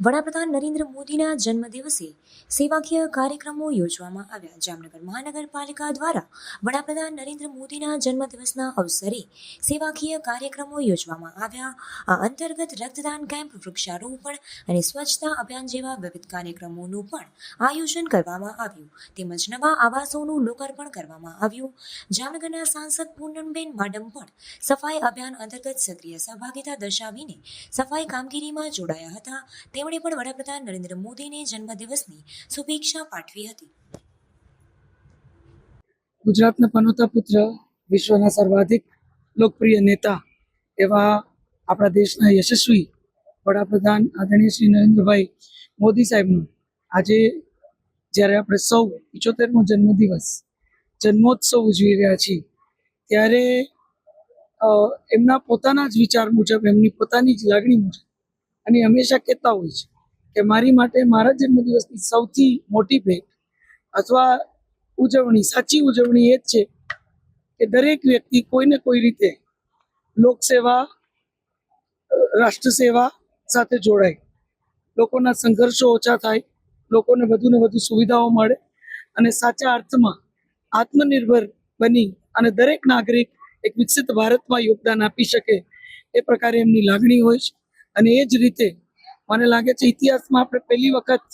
વડાપ્રધાન નરેન્દ્ર મોદીના જન્મદિવસે સેવાકીય કાર્યક્રમો યોજવામાં આવ્યા. જામનગર મહાનગરપાલિકા દ્વારા વડાપ્રધાન નરેન્દ્ર મોદીના જન્મદિવસના અવસરે સેવાકીય કાર્યક્રમો યોજવામાં આવ્યા. આ અંતર્ગત રક્તદાન કેમ્પ, વૃક્ષારોપણ અને સ્વચ્છતા અભિયાન જેવા વિવિધ કાર્યક્રમોનું પણ આયોજન કરવામાં આવ્યું. તેમજ નવા આવાસોનું લોકાર્પણ કરવામાં આવ્યું. જામનગરના સાંસદ પૂનમબેન માડમ પણ સફાઈ અભિયાન અંતર્ગત સક્રિય સહભાગિતા દર્શાવીને સફાઈ કામગીરીમાં જોડાયા હતા. તેમણે પણ વડાપ્રધાન નરેન્દ્ર મોદીને જન્મદિવસની શુભેચ્છા પાઠવી હતી. ગુજરાતના પનોતા પુત્ર, વિશ્વના સર્વાધિક લોકપ્રિય નેતા એવા આપણા દેશના યશસ્વી વડાપ્રધાન આદરણીય શ્રી નરેન્દ્રભાઈ મોદી સાહેબનો આજે જ્યારે આપણે સૌ પિચોતેરમો જન્મદિવસ, જન્મોત્સવ ઉજવી રહ્યા છીએ, ત્યારે એમના પોતાના જ વિચાર મુજબ, એમની પોતાની જ લાગણી મુજબ અને હંમેશા કહેતા હોય છે કે મારી માટે મારા જન્મદિવસની સૌથી મોટી ભેટ અથવા ઉજવણી, સાચી ઉજવણી એ જ છે કે દરેક વ્યક્તિ કોઈને કોઈ રીતે લોકસેવા રાષ્ટ્ર સેવા સાથે જોડાય. લોકોના સંઘર્ષો ઓછા થાય, લોકોને વધુ ને વધુ સુવિધાઓ મળે અને સાચા અર્થમાં આત્મનિર્ભર બની અને દરેક નાગરિક એક વિકસિત ભારતમાં યોગદાન આપી શકે એ પ્રકારે એમની લાગણી હોય છે. અને એ જ રીતે મને લાગે છે ઇતિહાસમાં આપણે પહેલી વખત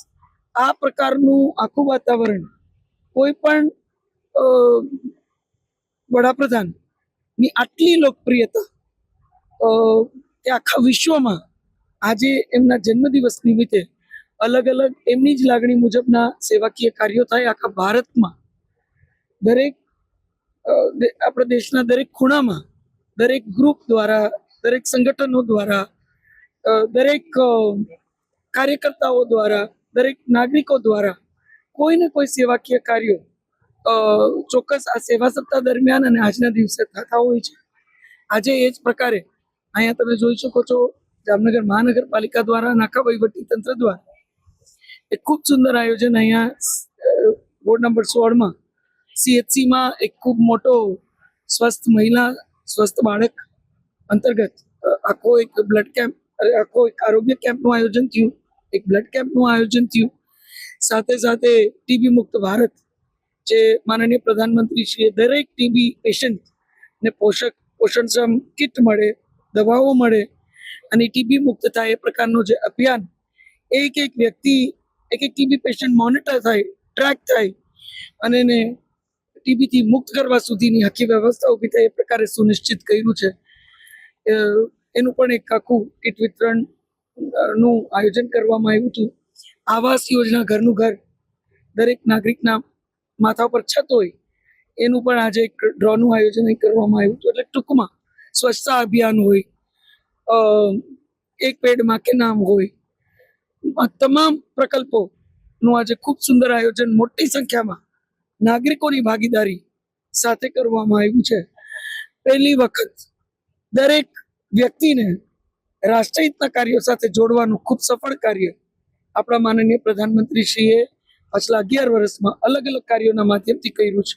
આ પ્રકારનું આખું વાતાવરણ કોઈ પણ વડાપ્રધાનની આટલી લોકપ્રિયતા કે આખા વિશ્વમાં આજે એમના જન્મદિવસ નિમિત્તે અલગ અલગ એમની જ લાગણી મુજબના સેવાકીય કાર્યો થાય આખા ભારતમાં. દરેક આપણા દેશના દરેક ખૂણામાં દરેક ગ્રુપ દ્વારા, દરેક સંગઠનો દ્વારા દરેક કાર્યકર્તાઓ દ્વારા, દરેક નાગરિકો દ્વારા કોઈ ને કોઈ સેવાકીય કાર્યો ચોક્કસ આ સેવા સપ્તાહ દરમિયાન અને આજના દિવસે થતા હોય છે. આજે એ જ પ્રકારે અહીંયા તમે જોઈ શકો છો, જામનગર મહાનગરપાલિકા દ્વારા, નાકા વહીવટી તંત્ર દ્વારા એક ખૂબ સુંદર આયોજન અહીંયા વોર્ડ નંબર સોળમાં સીએચસીમાં એક ખૂબ મોટો સ્વસ્થ મહિલા, સ્વસ્થ બાળક અંતર્ગત આખો એક બ્લડ કેમ્પ આખો એક આરોગ્ય કેમ્પનું આયોજન થયું. એક બ્લડ કેમ્પનું આયોજન થયું. સાથે સાથે ટીબી મુક્ત ભારત, જે માનનીય પ્રધાનમંત્રી શ્રીએ દરેક ટીબી પેશન્ટને પોષક પોષણક્ષમ કિટ મળે, દવાઓ મળે અને ટીબી મુક્ત થાય એ પ્રકારનું જે અભિયાન, એક એક વ્યક્તિ, એક એક ટીબી પેશન્ટ મોનિટર થાય ટ્રેક થાય અને એને ટીબીથી મુક્ત કરવા સુધીની આખી વ્યવસ્થા ઊભી થાય એ પ્રકારે સુનિશ્ચિત કર્યું છે. એનું પણ એક આખું કીટ વિતરણનું આયોજન કરવામાં આવ્યું હતું. આવાસ યોજના ઘરનું ઘર દરેક નાગરિકના માથા પર છત હોય, એનું પણ આજે એક ડ્રોનું આયોજન કરવામાં આવ્યું હતું. એટલે ટૂંકમાં સ્વચ્છતા અભિયાન હોય એક પેડમાં કે નામ હોય તમામ પ્રકલ્પોનું આજે ખૂબ સુંદર આયોજન મોટી સંખ્યામાં નાગરિકોની ભાગીદારી સાથે કરવામાં આવ્યું છે. પહેલી વખત દરેક વ્યક્તિને રાષ્ટ્રહિતના કાર્યો સાથે જોડવાનું ખૂબ સફળ કાર્ય આપણા માનનીય પ્રધાનમંત્રી શ્રીએ પાછલા અગિયાર વર્ષમાં અલગ અલગ કાર્યોના માધ્યમથી કર્યું છે.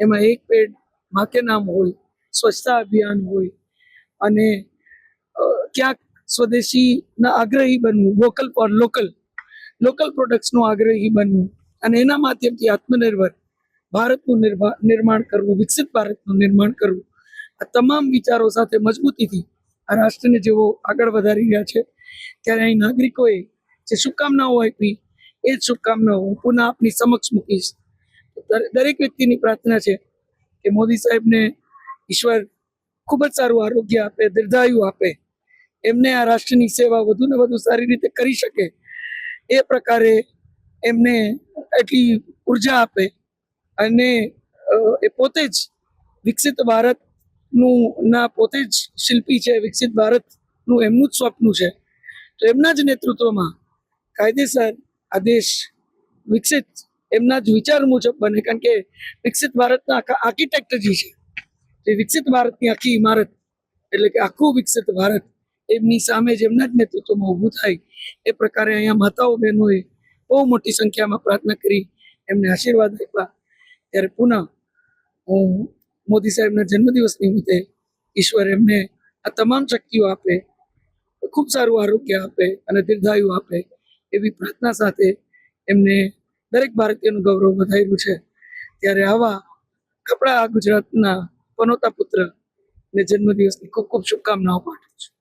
એમાં એક પેડ માકે નામ હોય, સ્વચ્છતા અભિયાન હોય અને ક્યાંક સ્વદેશીના આગ્રહી બનવું, વોકલ ફોર લોકલ લોકલ પ્રોડક્ટ્સનું આગ્રહી બનવું અને એના માધ્યમથી આત્મનિર્ભર ભારતનું નિર્મા નિર્માણ કરવું, વિકસિત ભારતનું નિર્માણ કરવું. આ તમામ વિચારો સાથે મજબૂતીથી આ રાષ્ટ્રને જેવો આગળ વધારી રહ્યા છે, ત્યારે અહીં નાગરિકોએ જે શુભકામનાઓ આપી, એ જ શુભકામનાઓ હું પુનઃ આપની સમક્ષ મૂકીશ. દરે- દરેક વ્યક્તિની પ્રાર્થના છે કે મોદી સાહેબને ઈશ્વર ખૂબ જ સારું આરોગ્ય આપે, દીર્ઘાયુ આપે. એમને આ રાષ્ટ્રની સેવા વધુ ને વધુ સારી રીતે કરી શકે. એ પ્રકારે એમને એટલી ઊર્જા આપે અને એ પોતે જ વિકસિત ભારતનું ના પોતે જ શિલ્પી છે, વિકસિત ભારતનું એમનું જ સ્વપ્ન છે. તો એમના જ નેતૃત્વમાં કાયદેસર આ દેશ વિકસિત એમના જ વિચાર મુજબ બને, કારણ કે વિકસિત ભારતના આખા આર્કિટેક્ટ જે છે. તે વિકસિત ભારતની આખી ઇમારત, એટલે કે આખું વિકસિત ભારત એમની સામે જ એમના જ નેતૃત્વમાં ઊભું થાય, એ પ્રકારે અહીંયા માતાઓ બહેનોએ બહુ મોટી સંખ્યામાં પ્રાર્થના કરી, એમને આશીર્વાદ આપ્યા. ત્યારે પુનઃ હું મોદી સાહેબના જન્મદિવસ નિમિત્તે ઈશ્વર એમને આ તમામ શક્તિઓ આપે, ખૂબ સારું આરોગ્ય આપે અને દીર્ઘાયુ આપે એવી પ્રાર્થના સાથે એમને દરેક ભારતીયનું ગૌરવ વધાર્યું છે. ત્યારે આવા આપણા ગુજરાતના પનોતા પુત્ર ને જન્મદિવસની ખૂબ ખૂબ શુભકામનાઓ પાઠવું છું.